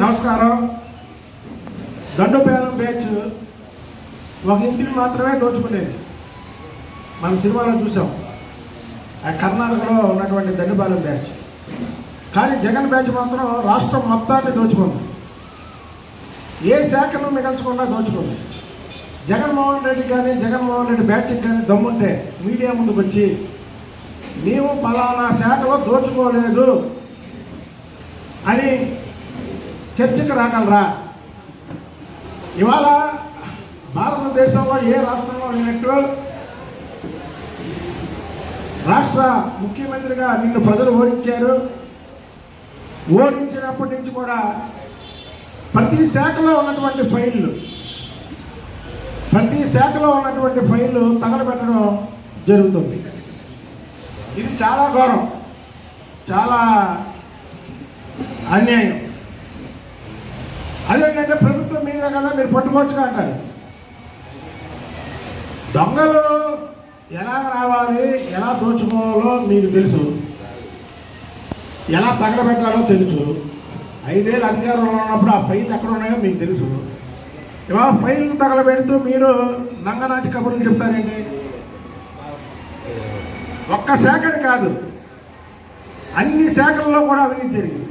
నమస్కారం. దండుపేరం బ్యాచ్ ఒక ఇంటిని మాత్రమే దోచుకునేది మన సినిమాలో చూసాం. ఆ కర్ణాటకలో ఉన్నటువంటి దండుపాలెం బ్యాచ్. కానీ జగన్ బ్యాచ్ మాత్రం రాష్ట్రం మొత్తాన్ని దోచుకుంది. ఏ శాఖను మిగల్చకుండా దోచుకుంది. జగన్మోహన్ రెడ్డి కానీ జగన్మోహన్ రెడ్డి బ్యాచ్కి కానీ దమ్ముంటే మీడియా ముందుకు వచ్చి నీవు పలానా శాఖలో దోచుకోలేదు అని చర్చకు రాగలరా? ఇవాళ భారతదేశంలో ఏ రాష్ట్రంలో లేనట్టు రాష్ట్ర ముఖ్యమంత్రిగా నిన్ను ప్రజలు ఓడించారు. ఓడించినప్పటి నుంచి కూడా ప్రతి శాఖలో ఉన్నటువంటి ఫైళ్ళు ప్రతి శాఖలో ఉన్నటువంటి ఫైళ్ళు తగలబెట్టడం జరుగుతుంది. ఇది చాలా ఘోరం చాలా అన్యాయం. అదేంటంటే ప్రభుత్వం మీద కదా మీరు పట్టుకోవచ్చుగా అంటారు దొంగలు ఎలా రావాలి ఎలా దోచుకోవాలో మీకు తెలుసు. ఎలా తగలబెట్టాలో తెలుసు. ఐదేళ్ళు అధికారంలో ఉన్నప్పుడు ఆ ఫైల్ ఎక్కడ ఉన్నాయో మీకు తెలుసు. ఇవాళ ఫైల్ తగలబెడుతూ మీరు నంగనాచి కబుర్లు చెప్తారండి ఒక్క శాఖని కాదు అన్ని శాఖల్లో కూడా అవినీతి జరిగింది.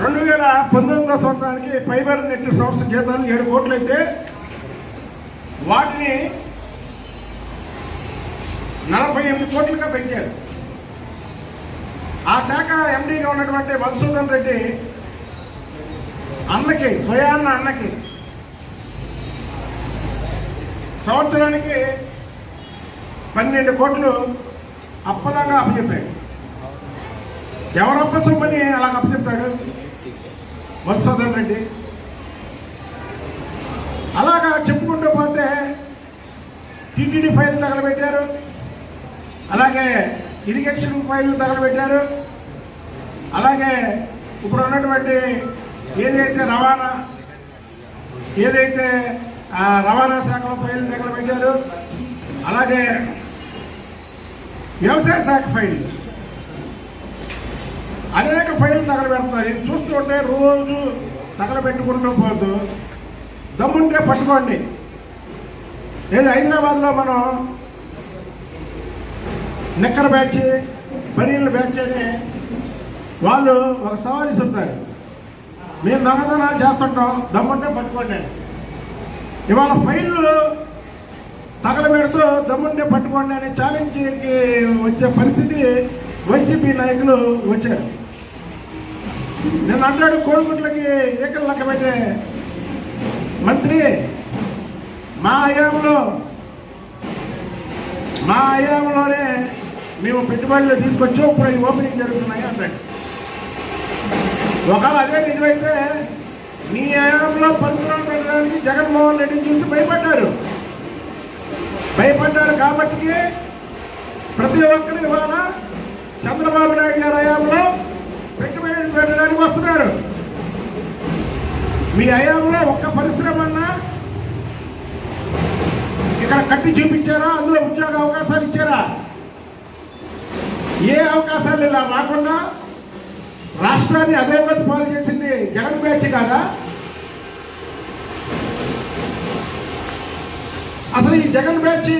రెండు వేల పంతొమ్మిదో సంవత్సరానికి ఫైబర్ నెట్ సంస్థ జీతాలు ఏడు కోట్లు అయితే వాటిని నలభై ఎనిమిది కోట్లుగా పెంచారు. ఆ శాఖ ఎండీగా ఉన్నటువంటి మధుసూదన్ రెడ్డి అన్నకి స్వయాన్న అన్నకి సంవత్సరానికి పన్నెండు కోట్లు అప్పలాగా అప్పచెప్పాడు. ఎవరు అప్పసొమ్మని అలాగ అప్పచెప్తాడు? మధుసూదన్ రెడ్డి. అలాగా చెప్పుకుంటూ పోతే టీటీడీ ఫైల్ తగలబెట్టారు. అలాగే ఇరిగేషన్ ఫైల్ తగలబెట్టారు. అలాగే ఇప్పుడు ఉన్నటువంటి ఏదైతే రవాణా ఏదైతే రవాణా శాఖలో ఫైల్ తగలబెట్టారు అలాగే వ్యవసాయ శాఖ ఫైల్. అనేక ఫైల్ తగలబెడుతున్నారు ఇది చూస్తుంటే రోజు తగలబెట్టుకుంటూ పోదు దమ్ముంటే పట్టుకోండి. ఏది హైదరాబాద్లో మనం నిక్కర బ్యాచ్ బనీళ్ళ బ్యాచ్ అని వాళ్ళు ఒక సవాల్ ఇస్తుంటారు మేము దొంగతనాలు చేస్తుంటాం దమ్ముంటే పట్టుకోండి ఇవాళ ఫైళ్ళు తగలబెడుతూ దమ్ముంటే పట్టుకోండి అనే ఛాలెంజ్కి వచ్చే పరిస్థితి వైసీపీ నాయకులు వచ్చారు. నేను అంటాడు కోడిగుట్లకి ఏకలు లెక్క మంత్రి మా హయాంలో మా హయాంలోనే మేము పెట్టుబడులు తీసుకొచ్చి ఇప్పుడు ఈ ఓపెనింగ్ జరుగుతున్నాయి అంటాడు. ఒకవేళ అదే నిజమైతే మీ హయాంలో పరిశ్రమలు పెట్టడానికి జగన్మోహన్ రెడ్డిని చూసి భయపడ్డారు. భయపడ్డారు కాబట్టి ప్రతి ఒక్కరు ఇవాళ చంద్రబాబు నాయుడు గారి హయాంలో పెట్టుబడి పెట్టడానికి వస్తున్నారు. మీ హయాంలో ఒక్క పరిశ్రమ ఇక్కడ కట్టి చూపించారా? అందులో ఉద్యోగ అవకాశాలు ఇచ్చారా? ఏ అవకాశాలు ఇలా రాకుండా రాష్ట్రాన్ని అధోగతి పాలు చేసింది జగన్ బ్యాచ్ కాదా? అసలు ఈ జగన్ బ్యాచ్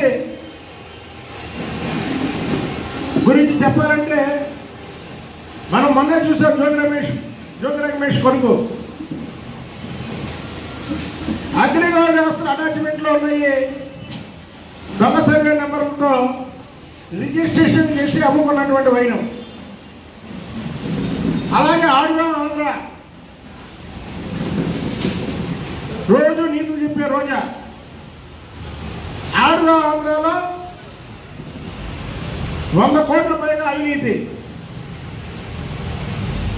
గురించి చెప్పాలంటే మనం మొన్న చూసాం జ్యోతి రమేష్ జ్యోతి రమేష్ కొడుకు. అగ్రిగోల్డ్ వ్యవస్థలు అటాచ్మెంట్లో ఉన్నాయి. దొంగ సర్వే నెంబర్లతో రిజిస్ట్రేషన్ చేసి అమ్ముకున్నటువంటి వైనం. అలాగే ఆడుగా ఆంధ్ర. రోజు నీతులు చెప్పే రోజా. ఆడుగా ఆంధ్రలో వంద కోట్ల పైగా అవినీతి.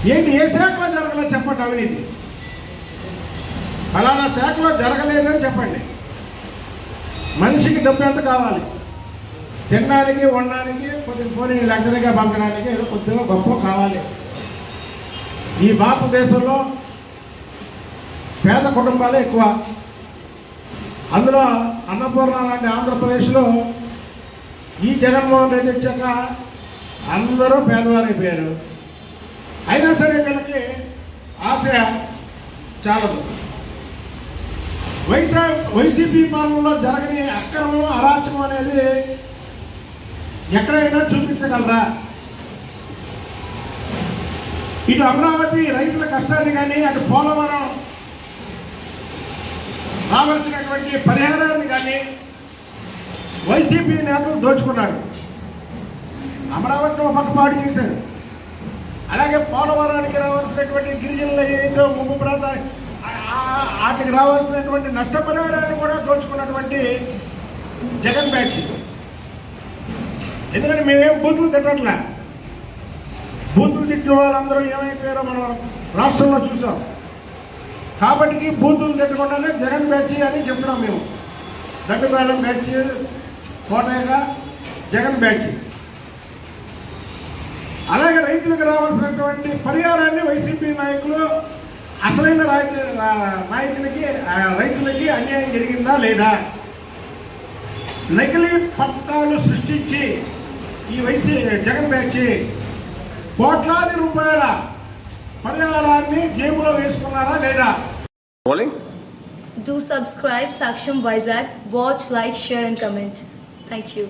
ఏంటి ఏ శాఖలో జరగలేదు చెప్పండి అవినీతి? ఫలానా శాఖలో జరగలేదని చెప్పండి. మనిషికి డబ్బు ఎంత కావాలి? తినడానికి ఉండడానికి కొద్దిగా పోనీ లగ్జరీగా పంపడానికి ఏదో కొద్దిగా గొప్ప కావాలి. ఈ భారతదేశంలో పేద కుటుంబాలే ఎక్కువ. అందులో అన్నపూర్ణ లాంటి ఆంధ్రప్రదేశ్లో ఈ జగన్మోహన్ రెడ్డి వచ్చాక అందరూ పేదవారైపోయారు. అయినా సరే వీళ్ళకి చాలదు. వైసా వైసీపీ పాలనలో జరగని అక్రమం అరాచకం అనేది ఎక్కడైనా చూపించగలరా? ఇటు అమరావతి రైతుల కష్టాన్ని కానీ అటు పోలవరం రావాల్సినటువంటి పరిహారాన్ని కానీ వైసీపీ నేతలు దోచుకున్నాడు అమరావతిని ఒక పాటు చేశారు. అలాగే పోలవరానికి రావాల్సినటువంటి గిరిజనుల ఏదో ముంపు ప్రాంతాలు వాటికి రావాల్సినటువంటి నష్టపరిహారాన్ని కూడా దోచుకున్నటువంటి జగన్ బ్యాచ్ ఎందుకంటే మేమేం బూతులు తిట్టట్లే. బూతులు తిట్టిన వాళ్ళందరూ ఏమైపోయారో మనం రాష్ట్రంలో చూసాం. కాబట్టి బూతులు తిట్టకుండానే జగన్ బ్యాచ్ అని చెప్తున్నాం మేము. దగ్గరపాలెం బ్యాచ్ కోటయ్యగా జగన్ బ్యాచ్. అలాగే రైతులకు రావాల్సినటువంటి పరిహారాన్ని వైసీపీ నాయకులు అసలైన నాయకులకి రైతులకి అన్యాయం జరిగిందా లేదా నకిలీ పట్టాలు సృష్టించి ఈ వైసీ జగన్ బ్యాచ్ కోట్లాది రూపాయల పరిహారాన్ని జేబులో వేసుకున్నారా లేదా. Do subscribe Saksham Vizag. Watch, like, share, and comment. Thank you.